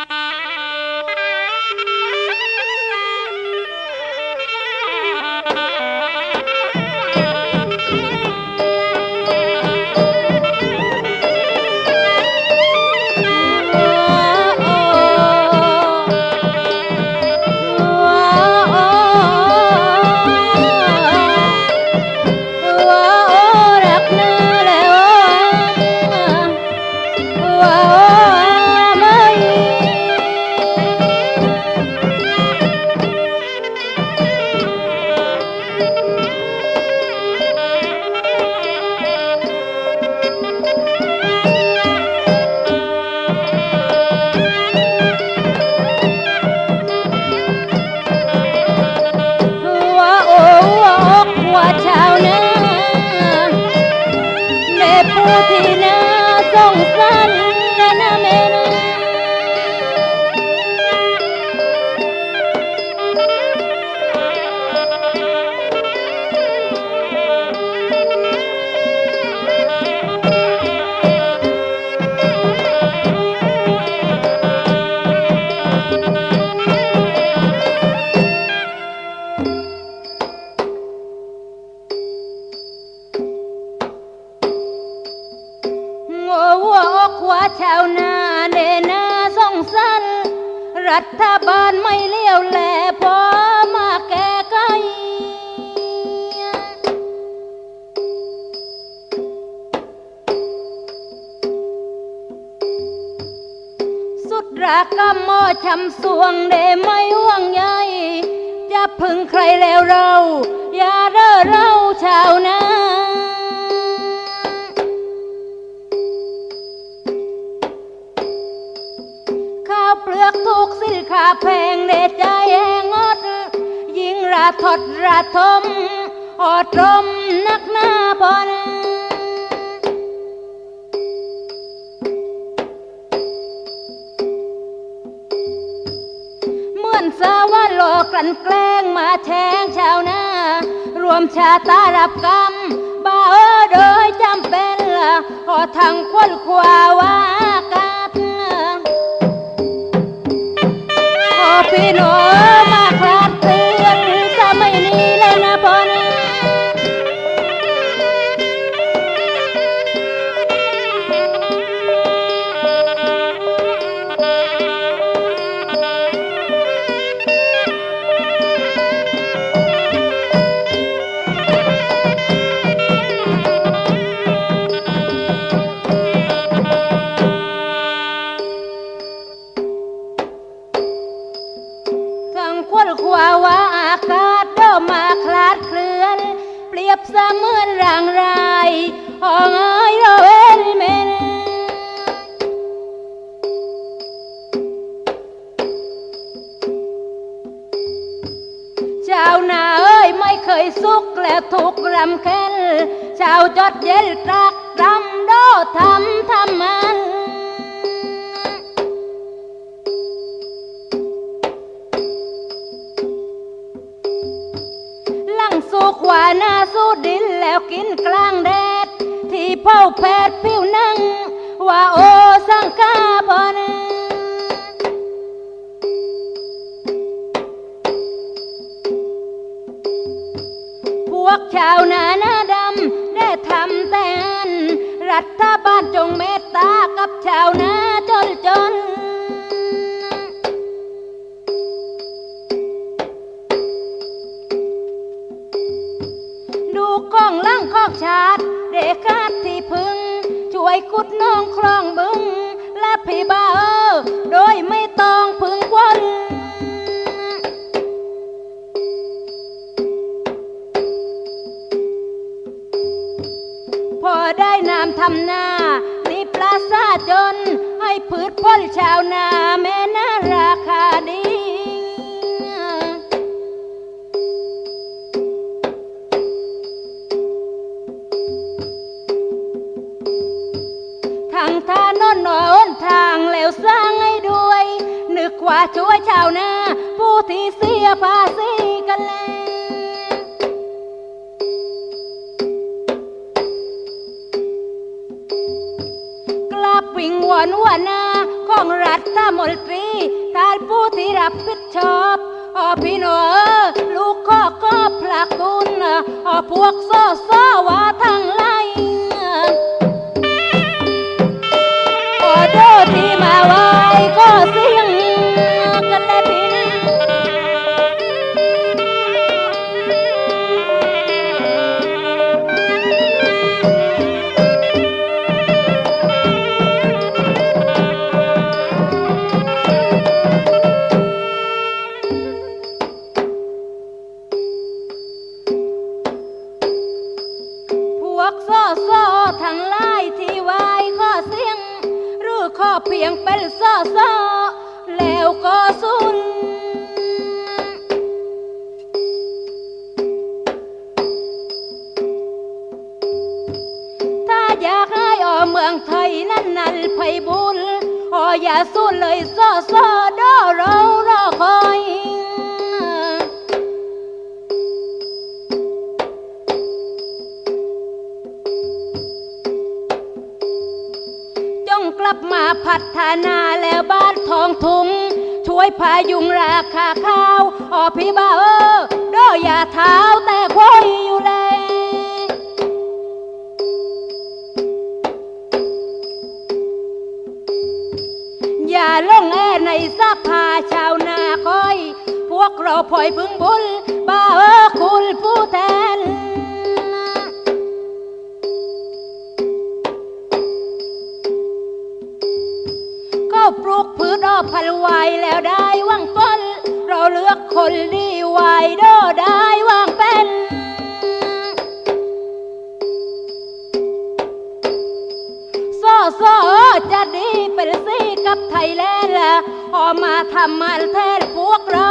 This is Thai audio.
รั ผู้ที่น่าสงสารนะนะแม่ วชาวนาเนนาสงสารรัฐบาลไม่เลี้ยวแลพอมาแก้ไขสุดรากำมอชำสวงเดไม่ห่วงใยจะพึ่งใครแล้วเรา อย่าเร่อเราชา ราทดราทมอดรมนักหน้าบอนะเหมือนสาวาหลอกกลั่นแกล้งมาแทงชาวนารวมชาตารับกรรมบ่าเออโดยจำเป็นละขอทางควนขวาวากาศขอพี่น้อง บเสมือนร่างรายห้องเอ้เราเอ็นเมนชาวนาเอ้ยไม่เคยสุขและทุกข์รำเค็นชาวจดเย็นตรักรำโดทำทำมัน ว่าหน้าสู้ดินแล้วกินกลางแดด ที่เผาแผดผิวหนัง ว่าโอสังกาบอนะพวกชาวนาหน้าดำได้ทำแต่นรัฐบาลจงเมตตากับชาวนาจนจน อกชาติเด็กคาดที่พึง ช่วยกุดน้องคลองบึง และพี่บ่าเออโดยไม่ต้องพึงวนพอได้น้ำทำหน้านี่ปลาซาจน ให้พืชพ้นชาวนา ว่าช่วยชาวนาผู้ที่เสียภาษีกันแล้วกลับวิ่งวอนว่านาของรัฐมนตรีท่านผู้ที่รับผิดชอบอพี่น้อลูกข้อก็พระคุณออพวกโซ่โซว่าทั้งไลายออเดอร์ เพียงเป็นซ่โซ่แล้วก็สุน ถ้าอยากให้ออเมืองไทยนั้นนันไพบุญอออย่าสู้เลยซ่โซ่ดอเรารอคอย ลับมาพัฒนาแล้วบ้านทองทุงช่วยพายุงราคาข้าวออพี่บ้าเออดออย่าเท้าแต่คอยอยู่เลยอย่าล่งแอในสักพาชาวนาคอย พวกเราพลอยพึ่งบุญบ้าเออคุณผู้แทน พอ้อพันไวแล้วได้ว่างต้นเราเลือกคนดีไวโดได้ว่างเป็นโซ่โซ่จะดีเป็นสีกับไทยแลนด์ละออกมาทำมันแทนพวกเรา